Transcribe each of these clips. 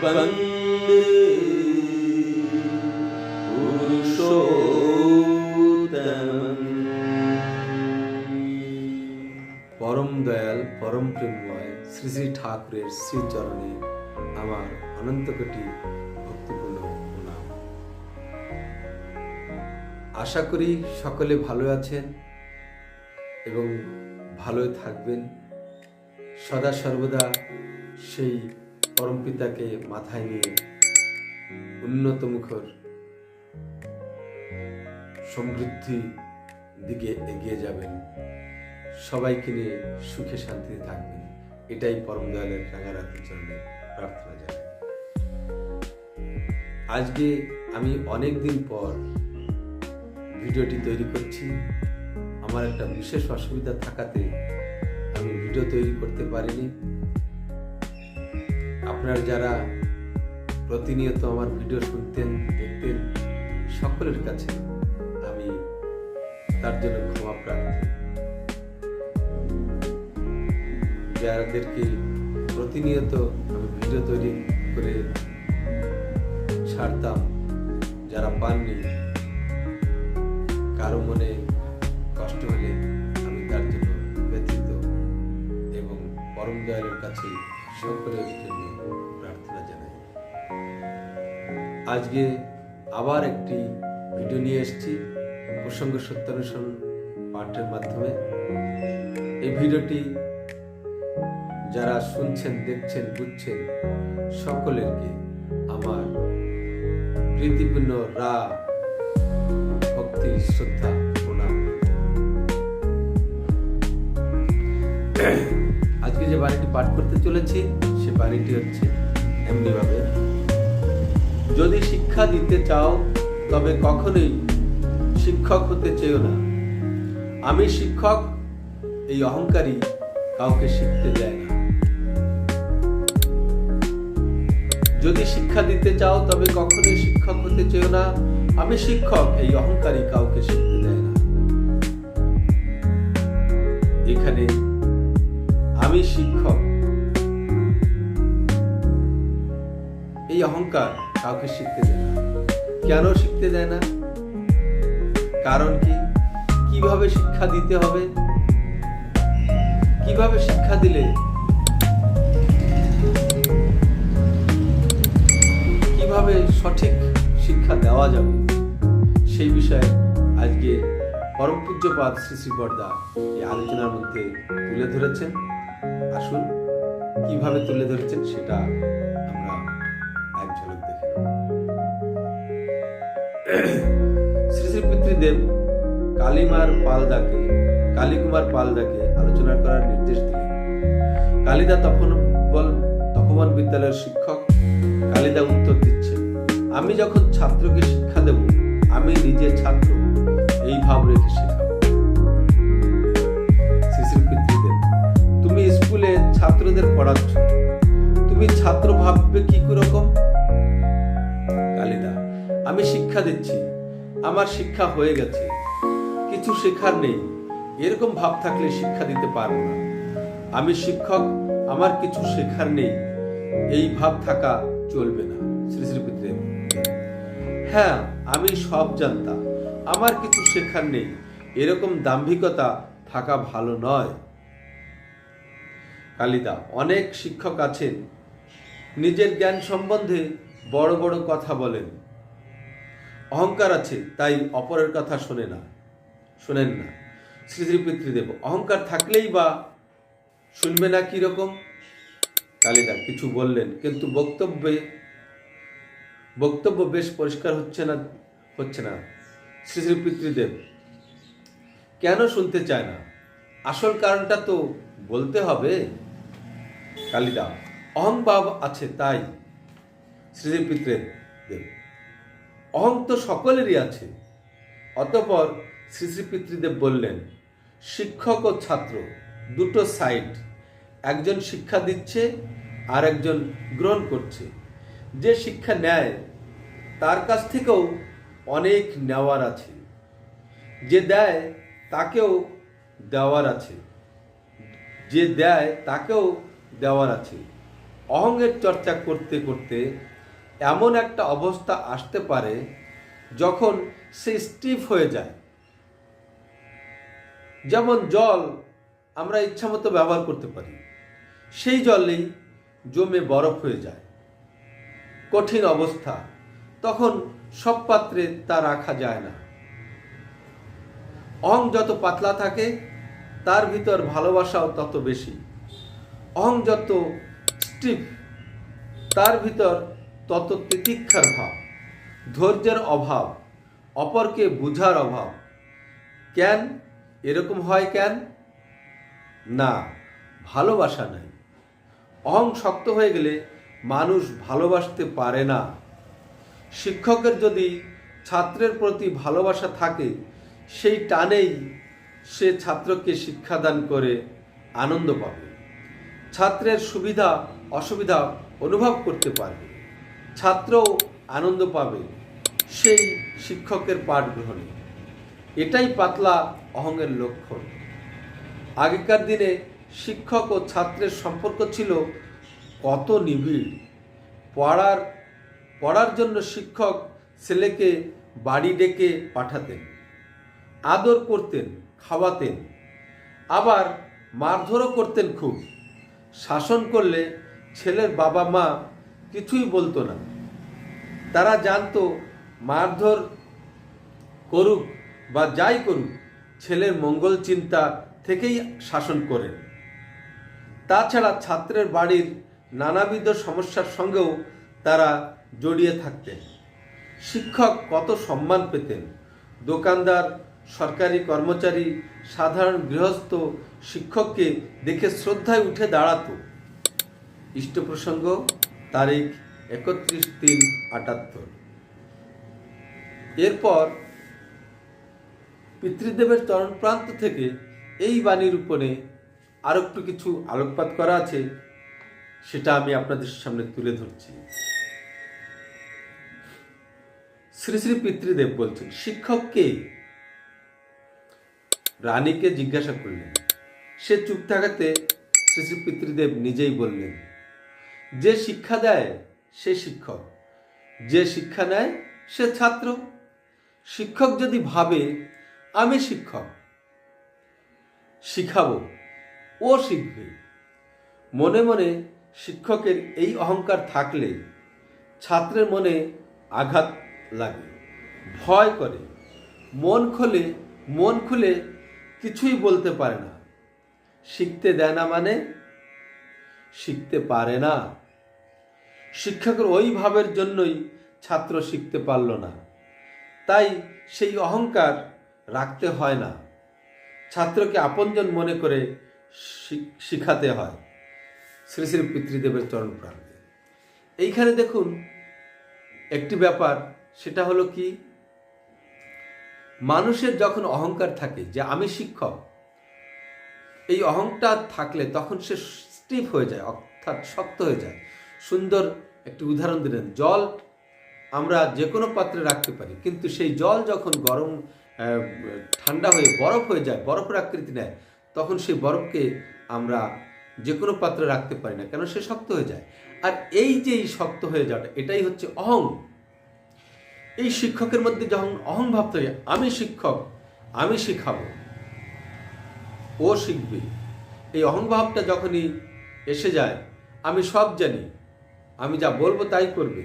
পরম দয়াল পরম প্রেমময় শ্রী শ্রী ঠাকুরের শ্রীচরণে আমার অনন্ত কোটি ভক্তিপূর্ণ আশা করি সকলে ভালো আছেন এবং ভালো থাকবেন। সদা সর্বদা সেই পরম পিতাকে মাথায় নিয়ে উন্নত মুখর সমৃদ্ধি দিকে এগিয়ে যাবেন। সবাইকে নিয়ে সুখে শান্তিতে থাকবেন। এটাই পরম দয়ালের রাঙারাতির চরণে প্রার্থনা জানাই। আজকে আমি অনেক দিন পর ভিডিওটি তৈরি করছি। আমার একটা বিশেষ অসুবিধা থাকাতে আমি ভিডিও তৈরি করতে পারিনি। আপনারা যারা প্রতিনিয়ত আমার ভিডিও শুনতেন, দেখতেন, সকলের কাছে আমি তার জন্য ক্ষমা প্রার্থী। যাদেরকে প্রতিনিয়ত আমি ভিডিও তৈরি করে ছাড়তাম, যারা পাননি, কারও মনে কষ্ট হলে আমি তার জন্য ব্যথিত এবং পরম দয়ালের কাছে সকলের জন্য প্রার্থনা জানাই। আজকে আবার একটি ভিডিও নিয়ে এসেছি প্রসঙ্গ সত্যানুসরণ পাঠের মাধ্যমে। এই ভিডিওটি যারা শুনছেন, দেখছেন, বুঝছেন, সকলেরকে আমার প্রীতিপূর্ণ রা ভক্তি শ্রদ্ধা প্রণাম। যে বাণীটি পাঠ করতে চলেছি, সে বাণীটি হচ্ছে এমনিভাবে। যদি শিক্ষা দিতে চাও, তবে কখনোই শিক্ষক হতে চেয়েও না। আমি শিক্ষক, এই অহংকারী কাউকে শিখতে দেয় না। যদি শিক্ষা দিতে চাও, তবে কখনোই শিক্ষক হতে চেয়েও না। আমি শিক্ষক, এই অহংকারী কাউকে শিখতে দেয় না। এখানে আমি শিক্ষক। এই অহংকার কাউকে শিখতে দেয় না। কেন শিখতে দেয় না? কারণ কি? কীভাবে শিক্ষা দিতে হবে? কীভাবে শিক্ষা দিলে কীভাবে সঠিক শিক্ষা দেওয়া যাবে? সেই বিষয়ে আজকে পরম পূজ্যপাদ শ্রী বর্দা এই আলোচনার মধ্যে তুলে ধরেছেন। আসুন, কীভাবে তুলে ধরেছেন সেটা আমরা এক ঝলক দেখে। শ্রী শ্রী পিতৃদেব কালিমার পালদাকে, কালীকুমার পালদাকে আলোচনা করার নির্দেশ দিলেন কালিদা তখন বল তপমান বিদ্যালয়ের শিক্ষক, কালিদা উত্তর দিচ্ছে আমি যখন ছাত্রকে শিক্ষা দেব, আমি নিজে ছাত্র, এই ভাব রেখে শেখাবো স্কুলে ছাত্রদের পড়াচ্ছ। তুমি ছাত্র ভাববে কি রকম কালিদা, আমি শিক্ষা দিচ্ছি। আমার শিক্ষা হয়ে গেছে। কিছু শেখার নেই। এরকম ভাব থাকলে শিক্ষা দিতে পারব না। আমি শিক্ষক, আমার কিছু শেখার নেই। এই ভাব থাকা চলবে না। শ্রী শ্রী পিতৃদেব। হ্যাঁ আমি সব জানতাম। আমার কিছু শেখার নেই। এরকম দাম্ভিকতা থাকা ভালো নয়। কালিদা, অনেক শিক্ষক আছেন। নিজের জ্ঞান সম্বন্ধে বড় বড় কথা বলেন। অহংকার আছে, তাই অপরের কথা শোনে না, শোনেন না। শ্রী শ্রী পিতৃদেব, অহংকার থাকলেই বা শুনবে না কি রকম? কালিদা কিছু বললেন, কিন্তু বক্তব্যে, বক্তব্য বেশ পরিষ্কার হচ্ছে না হচ্ছে না। শ্রী শ্রী পিতৃদেব, কেন শুনতে চায় না? আসল কারণটা তো বলতে হবে। কালিদা অহংভাব আছে তাই শ্রী শ্রী পিতৃদেব অহং তো সকলেরই আছে। অতপর শ্রী শ্রী পিতৃদেব বললেন, শিক্ষক ও ছাত্র, দুটো সাইড, একজন শিক্ষা দিচ্ছে আর একজন গ্রহণ করছে। যে শিক্ষা নেয়, তার কাছ থেকেও অনেক নেওয়ার আছে। যে দেয়, তাকেও দেওয়ার আছে। যে দেয়, তাকেও দেওয়ার আছে। অহংয়ের চর্চা করতে করতে এমন একটা অবস্থা আসতে পারে যখন সে স্টিফ হয়ে যায়। যেমন জল আমরা ইচ্ছামতো ব্যবহার করতে পারি, সেই জলেই জমে বরফ হয়ে যায়। কঠিন অবস্থা, তখন সব পাত্রে তা রাখা যায় না। অহং যত পাতলা থাকে, তার ভিতর ভালোবাসাও তত বেশি। অহং যত স্টিফ তার ভিতর তত তিতিক্ষার ভাব, ধৈর্যের অভাব, অপরকে বুঝার অভাব। কেন? এরকম হয় কেন? না, ভালোবাসা নাই। অহং শক্ত হয়ে গেলে মানুষ ভালোবাসতে পারে না। শিক্ষকের যদি ছাত্রের প্রতি ভালোবাসা থাকে, সেই টানেই সে ছাত্রকে শিক্ষাদান করে আনন্দ পাবে। ছাত্রের সুবিধা, অসুবিধা অনুভব করতে পারবে। ছাত্রও আনন্দ পাবে সেই শিক্ষকের পাঠ গ্রহণে এটাই পাতলা অহংয়ের লক্ষণ। আগেকার দিনে শিক্ষক ও ছাত্রের সম্পর্ক ছিল কত নিবিড়। পড়ার পড়ার জন্য শিক্ষক ছেলেকে বাড়ি ডেকে পাঠাতেন, আদর করতেন, খাওয়াতেন, আবার মারধরও করতেন খুব। শাসন করলে ছেলের বাবা মা কিছুই বলতো না। তারা জানতো, মারধর করুক বা যাই করুক, ছেলের মঙ্গল চিন্তা থেকেই শাসন করেন। তাছাড়া ছাত্রের বাড়ির নানাবিধ সমস্যার সঙ্গেও তারা জড়িয়ে থাকতেন। শিক্ষক কত সম্মান পেতেন। দোকানদার সরকারি কর্মচারী, সাধারণ গৃহস্থ, শিক্ষককে দেখে শ্রদ্ধায় উঠে দাঁড়াতো। ইষ্ট প্রসঙ্গ, তারিখ একত্রিশ তিন আটাত্তর। এরপর পিতৃদেবের চরণ প্রান্ত থেকে এই বাণীর উপরে আরও একটু কিছু আলোকপাত করা আছে, সেটা আমি আপনাদের সামনে তুলে ধরছি। শ্রী শ্রী পিতৃদেব বলছেন, শিক্ষক কে রানীকে জিজ্ঞাসা করলেন। সে চুপ থাকাতে শ্রী পিতৃদেব নিজেই বললেন, যে শিক্ষা দেয়, সে শিক্ষক। যে শিক্ষা নেয়, সে ছাত্র। শিক্ষক যদি ভাবে, আমি শিক্ষক। শিখাবো, ও শিখবে। মনে মনে শিক্ষকের এই অহংকার থাকলে ছাত্রের মনে আঘাত লাগে, ভয় করে। মন খোলে, মন খুলে কিছুই বলতে পারে না। শিখতে দেয় না মানে শিখতে পারে না। শিক্ষকের ওই ভাবের জন্যই ছাত্র শিখতে পারল না। তাই সেই অহংকার রাখতে হয় না। ছাত্রকে আপনজন মনে করে শিখ- শিখাতে হয়। শ্রী শ্রী পিতৃদেবের চরণ প্রান্তে। এইখানে দেখুন, একটি ব্যাপার, সেটা হলো কি? মানুষের যখন অহংকার থাকে যে আমি শিক্ষক, এই অহংকার থাকলে তখন সে স্টিফ হয়ে যায়, অর্থাৎ শক্ত হয়ে যায়। সুন্দর একটি উদাহরণ দিলেন, জল আমরা যে কোনো পাত্রে রাখতে পারি, কিন্তু সেই জল যখন গরম ঠান্ডা হয়ে বরফ হয়ে যায়, বরফের আকৃতি নেয়, তখন সেই বরফকে আমরা যে কোনো পাত্রে রাখতে পারি না, কেন সে শক্ত হয়ে যায়। আর এই যে শক্ত হয়ে যাওয়াটা, এটাই হচ্ছে অহং। এই শিক্ষকের মধ্যে যখন অহংভাব থাকে আমি শিক্ষক, আমি শিখাবো। ও শিখবে। এই অহংভাবটা যখনই এসে যায়, আমি সব জানি, আমি যা বলব তাই করবে।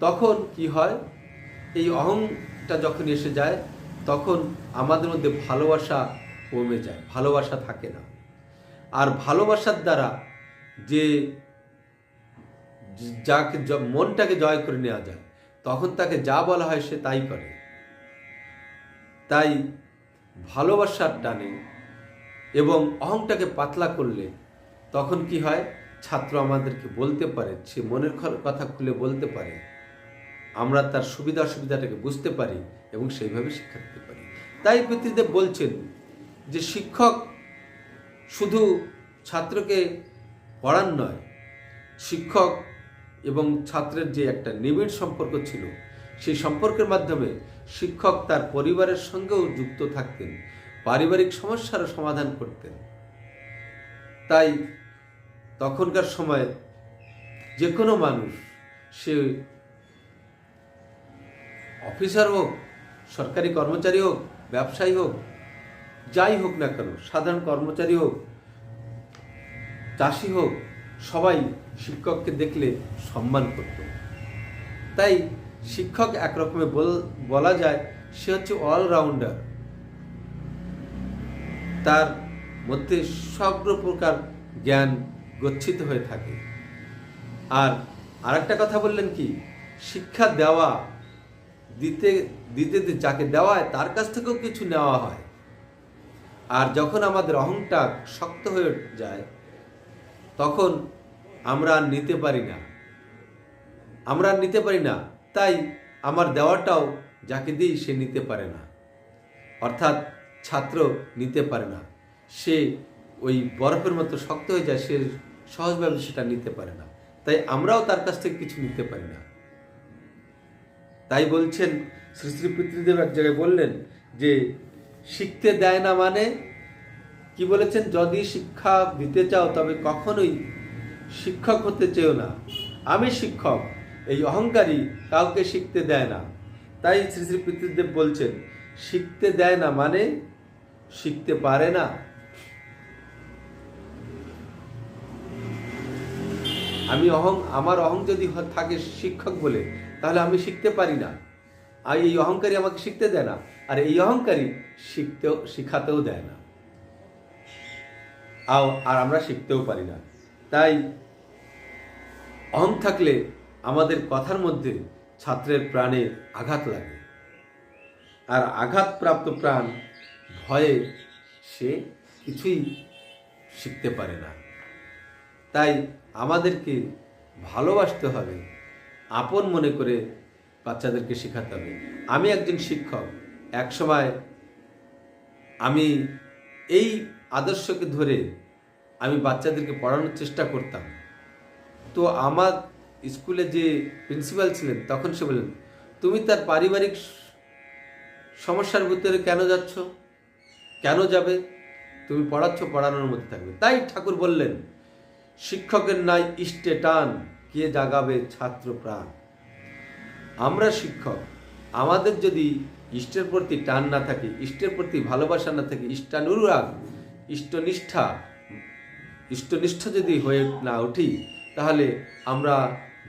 তখন কি হয়? এই অহংটা যখন এসে যায়, তখন আমাদের মধ্যে ভালোবাসা কমে যায়, ভালোবাসা থাকে না। আর ভালোবাসার দ্বারা যে, যাকে মনটাকে জয় করে নেওয়া যায় তখন তাকে যা বলা হয় সে তাই করে। তাই ভালোবাসার টানে এবং অহংটাকে পাতলা করলে তখন কি হয়? ছাত্র আমাদেরকে বলতে পারে, সে মনের কথা খুলে বলতে পারে। আমরা তার সুবিধা অসুবিধাটাকে বুঝতে পারি এবং সেইভাবে শিক্ষা দিতে পারি। তাই পিতৃদেব বলছেন যে, শিক্ষক শুধু ছাত্রকে পড়ান নয়, শিক্ষক এবং ছাত্রের যে একটা নিবিড় সম্পর্ক ছিল, সেই সম্পর্কের মাধ্যমে শিক্ষক তার পরিবারের সঙ্গেও যুক্ত থাকতেন, পারিবারিক সমস্যারও সমাধান করতেন। তাই তখনকার সময় যে কোনো মানুষ, সে অফিসার হোক, সরকারি কর্মচারী হোক, ব্যবসায়ী হোক, যাই হোক না কেন, সাধারণ কর্মচারী হোক, চাষি হোক সবাই শিক্ষককে দেখলে সম্মান করত। তাই শিক্ষক একরকমে বল- যায় সে হচ্ছে অলরাউন্ডার তার মধ্যে সব প্রকার জ্ঞান গচ্ছিত হয়ে থাকে। আর আরেকটা কথা বললেন কি? শিক্ষা দেওয়া, দিতে দিতে দিতে যাকে দেওয়া হয় তার কাছ থেকেও কিছু নেওয়া হয়। আর যখন আমাদের অহংটা শক্ত হয়ে যায় তখন আমরা আর নিতে পারি না। আমরা আর নিতে পারি না, তাই আমার দেওয়াটাও যাকে দিই সে নিতে পারে না। অর্থাৎ ছাত্র নিতে পারে না। সে ওই বরফের মতো শক্ত হয়ে যায়, সে সহজভাবে সেটা নিতে পারে না। তাই আমরাও তার কাছ থেকে কিছু নিতে পারি না। তাই বলছেন শ্রী শ্রী পিতৃদেব এক জায়গায় বললেন যে, শিখতে দেয় না মানে কি বলেছেন? যদি শিক্ষা দিতে চাও, তবে কখনোই শিক্ষক হতে চেও না। আমি শিক্ষক, এই অহংকারী কাউকে শিখতে দেয় না। তাই শ্রী শ্রী পিতৃদেব বলছেন, শিখতে দেয় না মানে শিখতে পারে না। আমি অহং, আমার অহং যদি থাকে শিক্ষক বলে, তাহলে আমি শিখতে পারি না। আর এই অহংকারী আমাকে শিখতে দেয় না। আর এই অহংকারী শিখতেও, শিখাতেও দেয় না। আর আমরা শিখতেও পারি না। তাই অহং থাকলে আমাদের কথার মধ্যে ছাত্রের প্রাণে আঘাত লাগে। আর আঘাতপ্রাপ্ত প্রাণ ভয়ে সে কিছুই শিখতে পারে না। তাই আমাদেরকে ভালোবাসতে হবে, আপন মনে করে বাচ্চাদেরকে শেখাতে হবে। আমি একজন শিক্ষক এক সময় আমি এই আদর্শকে ধরে আমি বাচ্চাদেরকে পড়ানোর চেষ্টা করতাম। তো আমার স্কুলে যে প্রিন্সিপাল ছিলেন, তখন সে বললেন, তুমি তার পারিবারিক সমস্যার ভিতরে কেন যাচ্ছ? কেন যাবে? তুমি পড়াচ্ছ, পড়ানোর মধ্যে থাকবে। তাই ঠাকুর বললেন, শিক্ষকের নাই ইষ্টে টান, কে জাগাবে ছাত্র প্রাণ? আমরা শিক্ষক, আমাদের যদি ইষ্টের প্রতি টান না থাকে, ইষ্টের প্রতি ভালোবাসা না থাকে, ইষ্টানুরাগ, ইষ্টনিষ্ঠা ইষ্টনিষ্ঠ যদি হয়ে না উঠি, তাহলে আমরা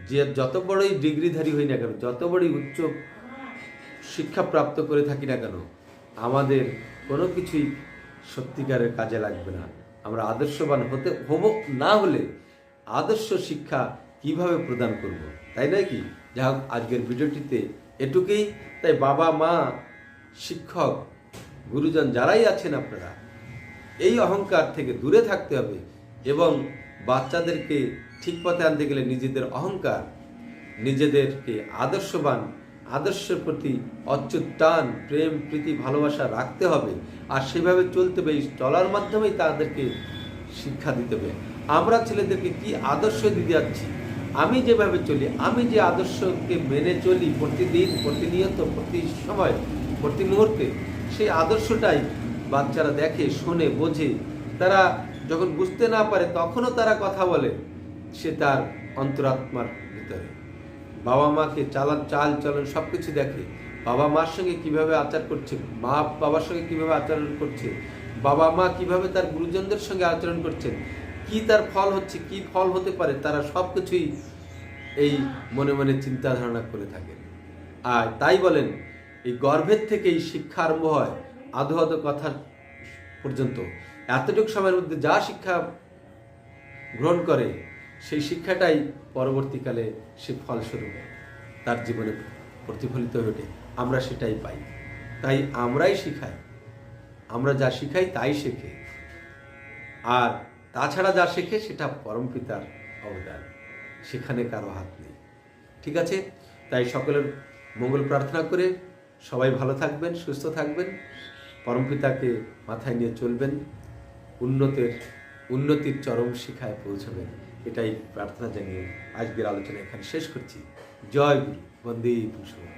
যে যত বড়ই ডিগ্রিধারী হই না কেন, যত বড়ই উচ্চ শিক্ষা প্রাপ্ত করে থাকি না কেন, আমাদের কোনো কিছুই সত্যিকারের কাজে লাগবে না। আমরা আদর্শবান হতে, হব না হলে আদর্শ শিক্ষা কীভাবে প্রদান করব, তাই নয় কি? যা হোক, আজকের ভিডিওটিতে এটুকুই। তাই বাবা, মা, শিক্ষক, গুরুজন যারাই আছেন আপনারা, এই অহংকার থেকে দূরে থাকতে হবে। এবং বাচ্চাদেরকে ঠিক পথে আনতে গেলে নিজেদের অহংকার, নিজেদেরকে আদর্শবান, আদর্শের প্রতি অচ্যুত টান, প্রেম, প্রীতি, ভালোবাসা রাখতে হবে। আর সেভাবে চলতে হবে চলার মাধ্যমেই তাদেরকে শিক্ষা দিতে হবে। আমরা ছেলেদেরকে কি আদর্শ দিতে যাচ্ছি? আমি যেভাবে চলি, আমি যে আদর্শকে মেনে চলি প্রতিদিন, প্রতিনিয়ত, প্রতি সময়, প্রতি মুহূর্তে, সেই আদর্শটাই বাচ্চারা দেখে, শোনে, বোঝে। তারা যখন বুঝতে না পারে, তখনও তারা কথা বলে। সে তার অন্তরাত্মার ভিতরে। বাবা মাকে চালান, চাল চলন সব কিছু দেখে। বাবা মার সঙ্গে কীভাবে আচার করছে? মা বাবার সঙ্গে কীভাবে আচরণ করছে? বাবা মা কীভাবে তার গুরুজনদের সঙ্গে আচরণ করছেন কি তার ফল হচ্ছে, কি ফল হতে পারে? তারা সব কিছুই এই মনে মনে চিন্তা ধারণা করে থাকেন আর তাই বলেন, এই গর্ভের থেকেই শিক্ষা আরম্ভ হয় আধো আধো কথা পর্যন্ত। এতটুকু সময়ের মধ্যে যা শিক্ষা গ্রহণ করে, সেই শিক্ষাটাই পরবর্তীকালে সে ফলস্বরূপ তার জীবনে প্রতিফলিত হয়ে ওঠে। আমরা সেটাই পাই। তাই আমরাই শিখাই। আমরা যা শিখাই তাই শেখে। আর তাছাড়া যা শেখে, সেটা পরম পিতার অবদান। সেখানে কারও হাত নেই। ঠিক আছে? তাই সকলের মঙ্গল প্রার্থনা করে সবাই ভালো থাকবেন, সুস্থ থাকবেন। পরম পিতাকে মাথায় নিয়ে চলবেন। উন্নতের, উন্নতির চরম শিখায় পৌঁছাবেন। এটাই প্রার্থনা জানিয়ে আজকের আলোচনা এখানে শেষ করছি। জয় গুরু। বন্দে পুরুষোত্তম